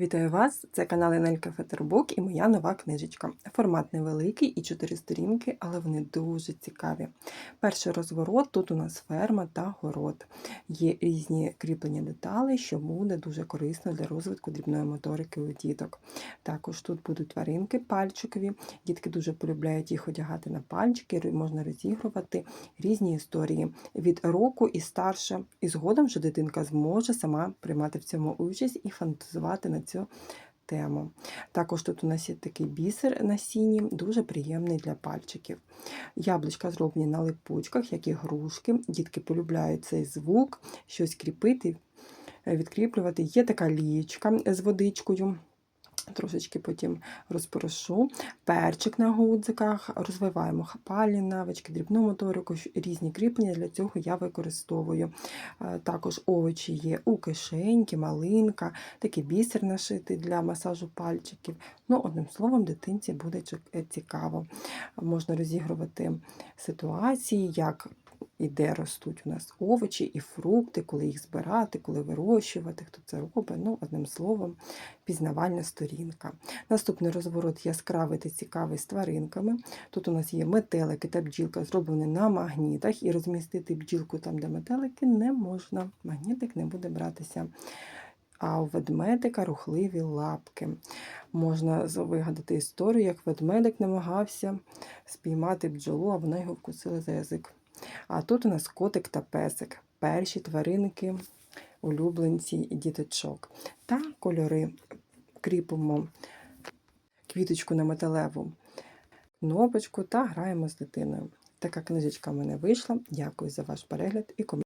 Вітаю вас! Це канал Енелька Фетербук і моя нова книжечка. Формат невеликий і чотири сторінки, але вони дуже цікаві. Перший розворот тут у нас ферма та город. Є різні кріплення деталей, що буде дуже корисно для розвитку дрібної моторики у діток. Також тут будуть тваринки пальчикові. Дітки дуже полюбляють їх одягати на пальчики, можна розігрувати різні історії від року і старше. І згодом вже дитинка зможе сама приймати в цьому участь і фантазувати на цю тему. Також тут у нас є такий бісер на сіні, дуже приємний для пальчиків. Яблучка зроблені на липучках, як і грушки. Дітки полюбляють цей звук, щось кріпити, відкріплювати. Є така лієчка з водичкою. Трошечки потім розпорошу. Перчик на гудзиках, розвиваємо хапальні навички, дрібну моторику, різні кріплення для цього я використовую. Е, Також овочі є у кишеньки, малинка, такий бісер нашитий для масажу пальчиків. Ну, одним словом, дитинці буде е, цікаво. Можна розігрувати ситуації, як і де ростуть у нас овочі і фрукти, коли їх збирати, коли вирощувати, хто це робить. Ну, одним словом, пізнавальна сторінка. Наступний розворот яскравий та цікавий з тваринками. Тут у нас є метелики та бджілка, зроблені на магнітах, і розмістити бджілку там, де метелики, не можна. Магнітик не буде братися. А у ведмедика рухливі лапки. Можна вигадати історію, як ведмедик намагався спіймати бджолу, а вона його вкусила за язик. А тут у нас котик та песик, перші тваринки, улюбленці і діточок. Та кольори кріпимо квіточку на металеву кнопочку та граємо з дитиною. Така книжечка в мене вийшла. Дякую за ваш перегляд і коментар.